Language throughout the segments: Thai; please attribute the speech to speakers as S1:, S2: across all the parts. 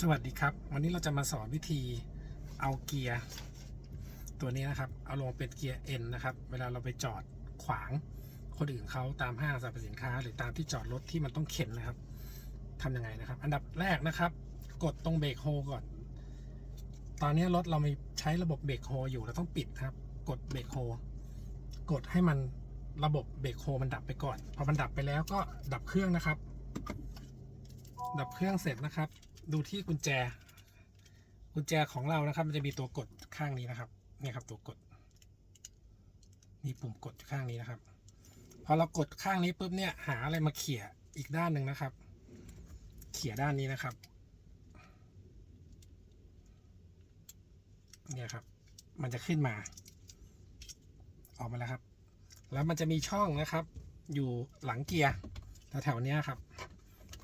S1: สวัสดีครับ วันนี้เราจะมาสอนวิธีเอาเกียร์ตัวนี้นะครับ เอาลงเป็นเกียร์ N นะครับ เวลาเราไปจอดขวางคนอื่นเขาตามห้างสรรพสินค้า หรือตามที่จอดรถที่มันต้องเข็นนะครับทำยังไงนะครับ อันดับแรกนะครับ กดตรงเบรกโฮก่อน ตอนนี้รถเรามีใช้ระบบเบรกโฮอยู่เราต้องปิดครับ กดเบรกโฮกดให้มันระบบเบรกโฮมันดับไปก่อน พอมันดับไปแล้วก็ดับเครื่องนะครับ ดับเครื่องเสร็จนะครับ ดูที่กุญแจ กุญแจของเรานะครับ มันจะมีตัวกดข้างนี้นะครับเนี่ยครับ ตัวกด มีปุ่มกดข้างนี้นะครับ พอเรากดข้างนี้ปุ๊บเนี่ยหาอะไรมาเขี่ยอีกด้านหนึ่งนะครับ เขี่ยด้านนี้นะครับ เนี่ยครับ มันจะขึ้นมา ออกมาแล้วครับ แล้วมันจะมีช่องนะครับ อยู่หลังเกียร์แถวๆนี้ครับ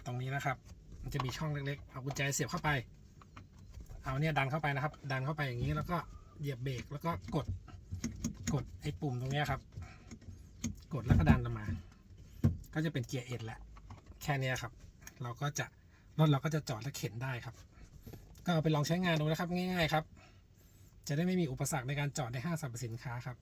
S1: ตรงนี้นะครับ มันจะมีช่องเล็กๆเอากุญแจเสียบเข้าไป เอาเนี่ยดันเข้าไปนะครับ ดันเข้าไปอย่างนี้แล้วก็เหยียบเบรกแล้วก็กดกดไอ้ปุ่มตรงนี้ครับ กดแล้วก็ดันลงมา ก็จะเป็นเกียร์เอ็นแหละแค่นี้ครับ เราก็จะรถเราก็จะจอดและเข็นได้ครับ ก็เอาไปลองใช้งานดูนะครับง่าย ๆ ครับ จะได้ไม่มีอุปสรรคในการจอดในห้างสรรพสินค้าครับ